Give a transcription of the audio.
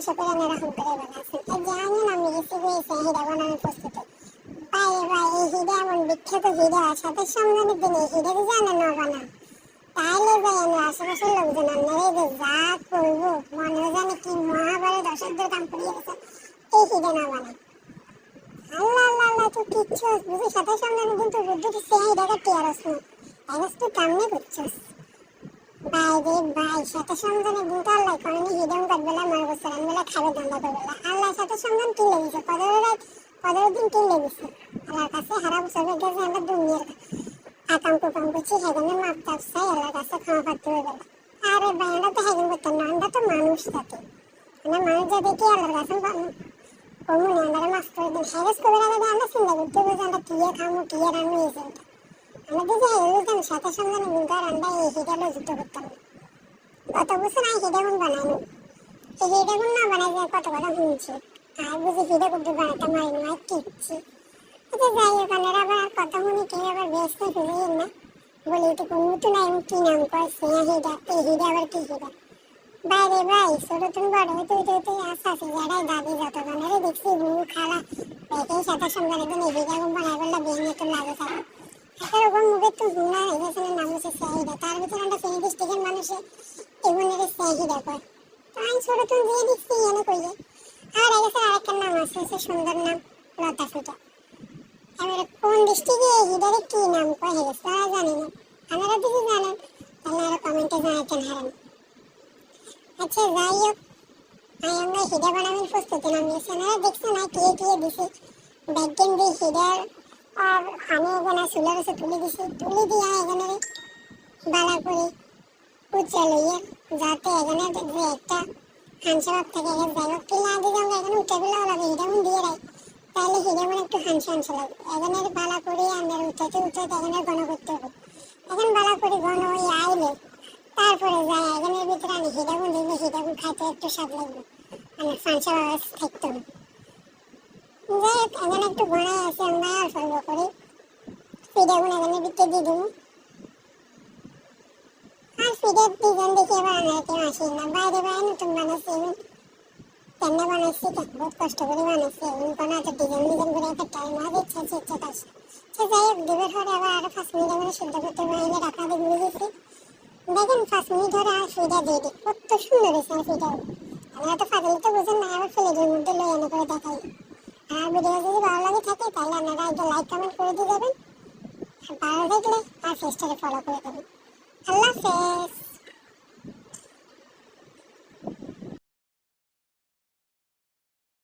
আশা করি আপনারা করে ভালো আছেন এই যে আমি গেছি হয়েছে হিরা বানানোর প্রস্তুতি। বাইরে ভাই, এই হিরা এমন বিখ্যাত হিরা সাথে সঙ্গে দিন এই হিরা তো জানেন না বানান তাইলে যাই আমরা আশেপাশের লোকজন আপনারা এই যে যা করব, মনে জানি কি মহাভারত অসাধ্য কাম করিয়ে গেছে এই হিরা না বানান আল্লাহ আল্লাহ আল্লাহ, তুই কিচ্ছু বুঝি সাথে সঙ্গে কিন্তু বুদ্ধিটি সে হিরাকে টিয়ারস না। এগাস তুই কামনে করছিস। বাইরে ভাই সাথে সঙ্গে কিন্তু আল্লাহ করেনি হিডম করবেলা মারবো সালাম বেলা, খাবে দান্দা করবেলা আল্লাহ সাথে সঙ্গে কিলে দিছে পনেরো রাত, পনেরো দিন কিলে দিছে আল্লাহর কাছে হারা বছর গেছে আমরা দুনিয়ার আকাম কুকাম করছি হেগনে মাপ চাপসাই আল্লাহর কাছে ক্ষমা পাত্র হয়ে আরে ভাই, আমরা তো হেগন করতাম না, আমরা তো মানুষ তাতে আমরা মানুষ যা দেখি আল্লাহর কাছে কমুন আমরা মাফ করে দিন হেগেস কবে আগে আমরা চিন্তা করতে আমরা কিয়ে খামো কিয়ে এই আমাদের যে বুঝতাম সাথে সঙ্গে কিন্তু আর আমরা এই হিটালো যুক্ত করতাম না কত বছর আই হিডাগুন বানাইনি এই হিডাগুন না বানাই যায় কত কথা শুনছি আর বুঝি হিডা কুটু বানাতে মারি নয় কিচ্ছি আচ্ছা যাই হোক আপনারা আবার কথা শুনি কেউ আবার ব্যস্ত ফেলে না বলি তো কোন নতুন আই কি নাম কয় সিয়া হিডা এই হিডা আবার কি হিডা বাইরে ভাই ছোট তুমি বড় হইতে হইতে হইতে আস্তে আস্তে যারাই দাদি যত জনেরে দেখছি বউ খালা একেই সাথে সঙ্গে একদিন এই হিডাগুন বানাই বললে বিয়ে তো লাগে থাকে এরকম মুখে তো হুনা হয়ে গেছে না হচ্ছে সাহিদা তার ভিতরে একটা ফেনী ডিস্ট্রিক্টের মানুষে এগুলোকে সাহিদা কয় তো আমি ছোট তুমি দিয়ে দিচ্ছি এনে কইলে। আর এই গেছে আরেকটা নাম আছে, সে সুন্দর নাম, লতা ফুটা। এবারে কোন ডিস্ট্রিক্টে এই হিদারে কি নাম কয়, হে গেছে তারা জানি না। আপনারা যদি জানেন, তাহলে আরও কমেন্টে জানাইতেন হারেন। আচ্ছা যাই হোক আমি আমরা হিদা বানানোর প্রস্তুতি নামিয়েছি। আপনারা দেখছেন আর কে কে দিছি। ব্যাগেন দিয়ে হিদার আর আমি এখানে চুলের কাছে তুলে দিছি। তুলে দিয়ে এখানে বালা করে উচ্চা লইয়া যাতে এখানে যে একটা হাঁসা ভাব থেকে গেছে যাই হোক কিনা আগে যেমন এখানে উঠে গেলে হবে হিরামন দিয়ে রাখ তাহলে হিরামন একটু হাঁসা হাঁসা লাগবে এখানে বালা করে আমরা উঠাতে উঠাতে এখানে ঘন করতে হবে। এখন বালা করে ঘন হয়ে আইলে তারপরে যায়, এখানের ভিতরে আমি হিরামন দিলে হিরামন খাইতে একটু স্বাদ লাগবে। মানে ফাঁসা থাকতে হবে যাই হোক, এখানে একটু ঘোড়া আছে আমরা অল্প অল্প করে। ফিডাগুলো এখানে বিতে দিয়ে দেবো। আর ফিডের ডিজাইন দেখে এবার আমরা কেউ আসি না, বাইরে বাইরে নতুন বানাচ্ছি এবং কেমনে বানাচ্ছি বহুত কষ্ট করে বানাচ্ছি এবং কোনো এত ডিজাইন ডিজাইন করে একটা টাইম আর ইচ্ছা আছে, ইচ্ছা কাছে সে যাই হোক, দুবের পরে আবার আরও পাঁচ মিনিট করে সিদ্ধ করতে বাইরে রাখা দিয়ে ঘুরে গেছি। দেখেন পাঁচ মিনিট ধরে আর ফিডা দিয়ে দিই। কত সুন্দর হয়েছে আর ফিডা আমরা তো ফাজলি তো বুঝেন না, আবার প্লেটের মধ্যে এনে করে দেখাই। আর ভিডিও যদি ভালো লাগে থাকে, তাহলে আপনারা একটা লাইক কমেন্ট করে দিয়ে যাবেন। আর ভালো থাকলে আর ফেসটাকে ফলো করে দেবেন। আল্লাহ হাফেজ।